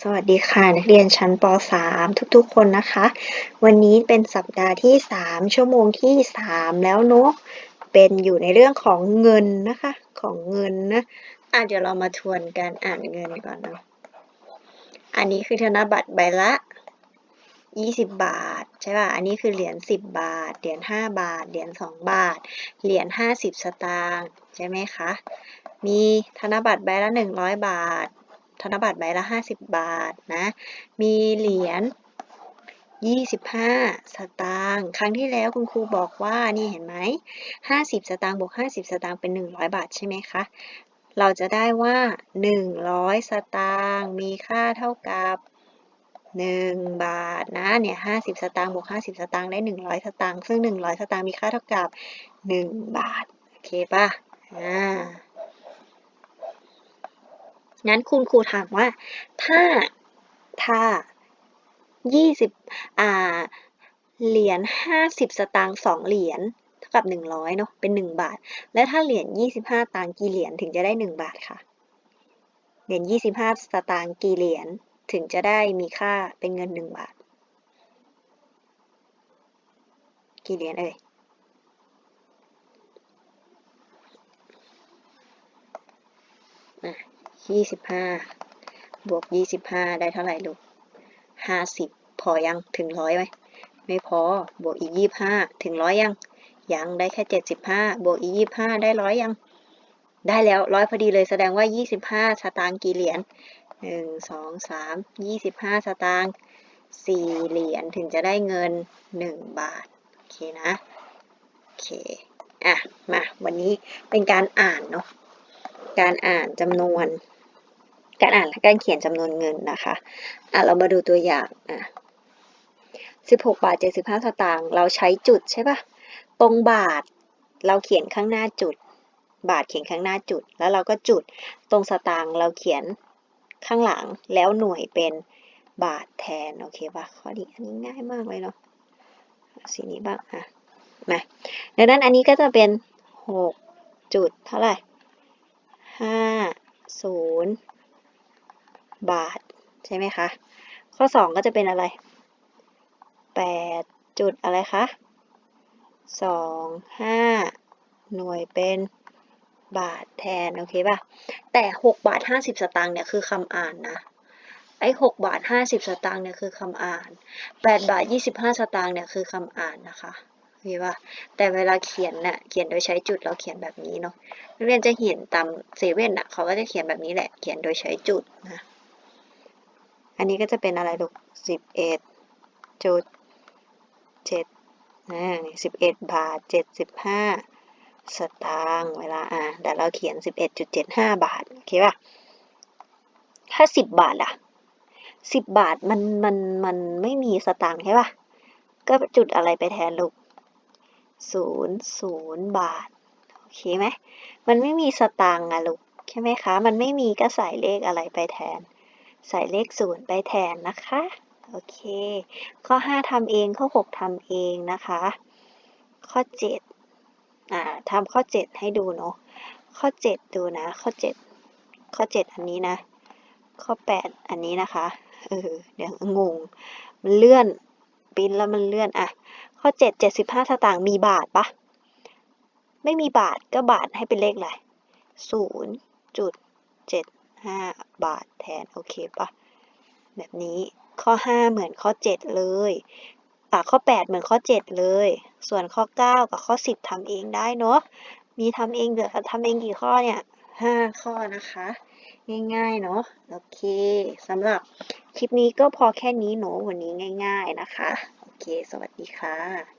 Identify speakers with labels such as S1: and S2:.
S1: สวัสดีค่ะ นักเรียนชั้นป .3 ทุกๆ คนนะคะ วันนี้เป็นสัปดาห์ที่ 3 ชั่วโมงที่ 3 แล้วเนาะเป็นอยู่ในเรื่องของเงินนะคะ ของเงินนะอะเดี๋ยวเรามาทวนการอ่านเงินก่อนเนาะอันนี้คือธนบัตรใบละ 20 บาท ใช่ป่ะ อันนี้คือเหรียญ10 บาท เหรียญ5บาท เหรียญ2บาท เหรียญ50 สตางค์ใช่ไหมคะ มีธนบัตรใบละ 100 บาท ธนบัตรใบละ 50 บาทนะ มีเหรียญ 25 สตางค์ ครั้งที่แล้วคุณครูบอกว่านี่เห็นไหม 50 สตางค์บวก 50 สตางค์เป็น 100 บาทใช่ไหมคะ เราจะได้ว่า 100 สตางค์มีค่าเท่ากับ1 บาทนะเนี่ย50 สตางค์บวก 50 สตางค์ได้ 100 สตางค์ซึ่ง 100 สตางค์มีค่าเท่ากับ 1 บาท โอเคป่ะอ่า งั้นคุณครูถามว่า ถ้าถ้า20อ่า เหรียญ50สตางค์2เหรียญเท่ากับ100เนาะเป็น1บาท และถ้าเหรียญ25ตางค์กี่เหรียญถึงจะได้1บาทคะเหรียญ25สตางค์กี่เหรียญถึงจะได้มีค่าเป็นเงิน1บาท กี่เหรียญเอ่ย อะ 25บวก25ได้เท่าไหร่ลูก50พอยังถึงร้อยไหมไม่พอบวกอีก25ถึงร้อยยัง ยังได้แค่75บวกอีก25ได้ร้อยยัง ได้แล้วร้อยพอดีเลยแสดงว่า25สตางค์กี่เหรียญ1 2 3 25สตางค์4เหรียญถึงจะได้เงิน1บาท โอเคนะโอเคอะมาวันนี้เป็นการอ่านเนาะการอ่านจำนวน การอ่านและการเขียนจำนวนเงินนะคะอะเรามาดูตัวอย่างอะ16บาท75สตางค์เราใช้จุดใช่ปะตรงบาทเราเขียนข้างหน้าจุด บาทเขียนข้างหน้าจุด แล้วเราก็จุดตรงสตางค์เราเขียนข้างหลังแล้วหน่วยเป็นบาทแทนโอเคปะข้อดีอันนี้ง่ายมากเลยเนาะสีนี้บ้างอะมาดังนั้นอันนี้ก็จะเป็น6จุดเท่าไหร่50 บาท ใช่ไหมคะ ข้อ 2 ก็จะเป็นอะไร8จุดอะไรคะ2 5 หน่วยเป็นบาทแทน โอเคป่ะ แต่ 6 บาท 50 สตางค์เนี่ยคือคำอ่านนะ ไอ้6บาท 50 สตางค์เนี่ยคือคำอ่าน 8 บาท 25 สตางค์เนี่ยคือคำอ่านนะคะโอเคป่ะ แต่เวลาเขียนเนี่ยเขียนโดยใช้จุดเราเขียนแบบนี้เนาะนักเรียนจะเห็นตามเซเว่นอะเขาก็จะเขียนแบบนี้แหละ เขียนโดยใช้จุดนะ อันนี้ก็จะเป็นอะไรลูกสิบเอ็ดจุดเจ็ดนะสิบเอ็ดบาทเจ็ดสิบห้าสตางค์เวลาอ่าแต่เราเขียนสิบเอ็ดจุดเจ็ดห้าบาทโอเคป่ะถ้าสิบบาทล่ะสิบบาทมันมันมันไม่มีสตางค์ใช่ป่ะ ก็จุดอะไรไปแทนลูกศูนย์ศูนย์บาท โอเคไหม มันไม่มีสตางค์อะลูก ใช่ไหมคะ มันไม่มีก็ใส่เลขอะไรไปแทน ใส่เลขศูนย์ไปแทนนะคะ โอเค ข้อ 5ทำเอง ข้อ 6ทำเองนะคะ ข้อ 7 อ่าทำข้อ 7 ให้ดูเนาะ ข้อ 7 ดูนะ ข้อ 7 ข้อ 7 อันนี้นะ ข้อ 8 อันนี้นะคะ เออ เดี๋ยวงง มันเลื่อนปิ้นแล้วมันเลื่อนอะ ข้อ 7 75สตางค์มีบาทปะไม่มีบาทก็บาทให้เป็นเลขอะไรศูนย์จุดเจ็ด ห้าบาทแทน โอเคปะแบบนี้ข้อ 5 เหมือนข้อ 7 เลยอะข้อ 8 เหมือนข้อ 7 เลย ส่วนข้อ 9 กับข้อ 10ทำเองได้เนาะมีทำเองเหลือทำเองกี่ข้อเนี่ย5ข้อนะคะ ง่ายๆเนาะโอเคสำหรับคลิปนี้ก็พอแค่นี้เนาะวันนี้ง่าย ๆนะคะ โอเค สวัสดีค่ะ